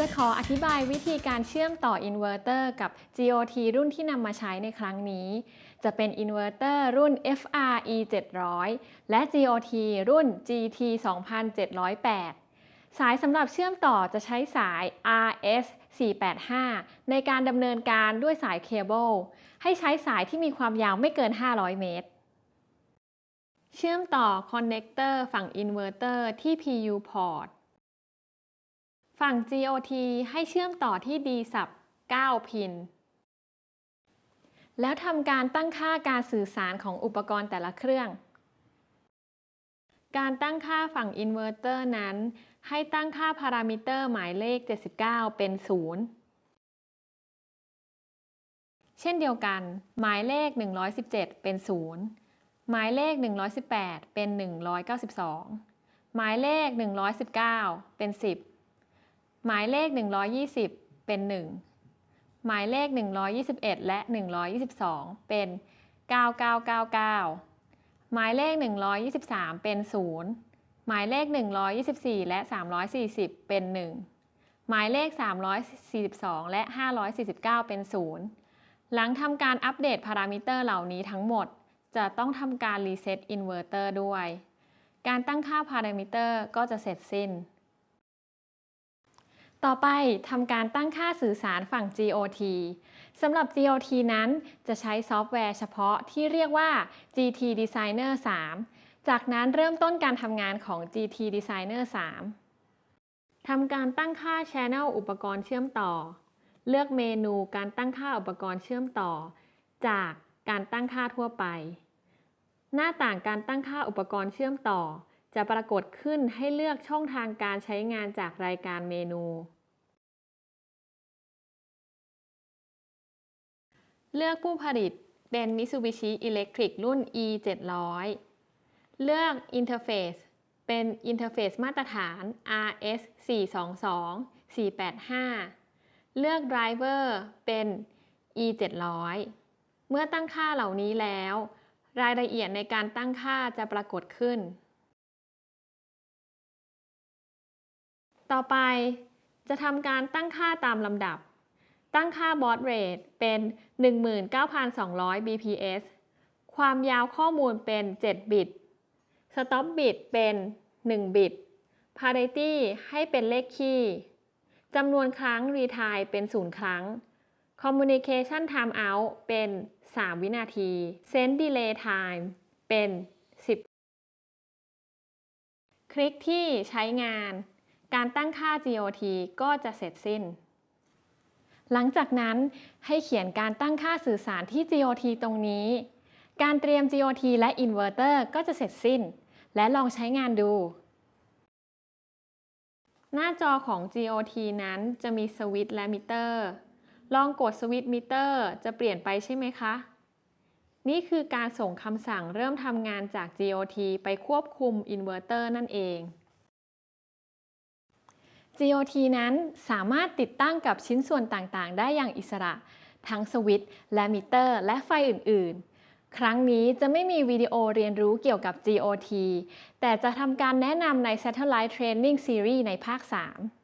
จะขออธิบายวิธีการเชื่อมต่ออินเวอร์เตอร์กับ GOT รุ่นที่นำมาใช้ในครั้งนี้ จะเป็นอินเวอร์เตอร์รุ่น FRE 700 และ GOT รุ่น GT 2708 สายสำหรับเชื่อมต่อจะใช้สาย RS 485 ในการดำเนินการด้วยสายเคเบิลให้ใช้สายที่มีความยาวไม่เกิน 500 เมตร เชื่อมต่อคอนเนคเตอร์ฝั่งอินเวอร์เตอร์ที่ PU port ฝั่ง GOT ให้เชื่อมต่อที่ D sub 9 พิน แล้วทำการตั้งค่าการสื่อสารของอุปกรณ์แต่ละเครื่อง การตั้งค่าฝั่งอินเวอร์เตอร์นั้น ให้ตั้งค่าพารามิเตอร์หมายเลข 79 เป็น 0 เช่นเดียวกัน หมายเลข 117 เป็น 0 หมายเลข 118 เป็น 192 หมายเลข 119 เป็น 10 หมายเลข 120 เป็น 1 หมายเลข 121 และ 122 เป็น 9999 หมายเลข 123 เป็น 0 หมายเลข 124 และ 340 เป็น 1 หมายเลข 342 และ 549 เป็น 0 หลังทำการอัปเดตพารามิเตอร์เหล่านี้ทั้งหมด จะต้องทำการรีเซ็ตอินเวอร์เตอร์ด้วย การตั้งค่าพารามิเตอร์ก็จะเสร็จสิ้น ต่อไปทำการตั้งค่าสื่อสารฝั่ง GOT สำหรับ GOT นั้นจะใช้ซอฟต์แวร์เฉพาะที่เรียกว่า GT Designer 3 จากนั้นเริ่มต้นการทำงานของ GT Designer 3 ทำการตั้งค่า Channel อุปกรณ์เชื่อมต่อ เลือกเมนูการตั้งค่าอุปกรณ์เชื่อมต่อ จากการตั้งค่าทั่วไป หน้าต่างการตั้งค่าอุปกรณ์เชื่อมต่อ จะปรากฏขึ้นให้เลือกช่องทางการใช้งานจากรายการเมนู เลือกผู้ผลิตเป็น Mitsubishi Electric รุ่น E 700เลือก Interface เป็น Interface มาตรฐาน RS 422 485 เลือก Driver เป็น E 700เมื่อตั้งค่าเหล่านี้แล้ว รายละเอียดในการตั้งค่าจะปรากฏขึ้น ต่อไปจะทำการตั้งค่าตามลำดับ ตั้งค่าบอ d เรทเป็น 19,200 bps ความยาวข้อมูลเป็น 7 บิต Stop bit เป็น 1 บิต Parity ให้เป็นเลขคี่จำนวนครั้ง Retime เป็น 0 ครั้ง Communication Timeout เป็น 3 วินาที Send Delay Time เป็น 10 คลิกที่ใช้งาน การตั้งค่า GOT ก็จะเสร็จสิ้น หลังจากนั้นให้เขียนการตั้งค่าสื่อสารที่ GOT ตรงนี้ การเตรียม GOT และอินเวอร์เตอร์ก็จะเสร็จสิ้น และลองใช้งานดู หน้าจอของ GOT นั้นจะมีสวิตช์และมิเตอร์ ลองกดสวิตช์มิเตอร์จะเปลี่ยนไปใช่ไหมคะนี่คือการส่งคำสั่งเริ่มทำงานจาก GOT ไปควบคุมอินเวอร์เตอร์นั่นเอง GOT นั้นสามารถติดตั้งกับชิ้นส่วนต่างๆ ได้อย่างอิสระ ทั้งสวิตช์และมิเตอร์ และไฟอื่น ๆ ครั้งนี้จะไม่มีวิดีโอเรียนรู้เกี่ยวกับ GOT แต่จะทำการแนะนำใน Satellite Training Series ในภาค 3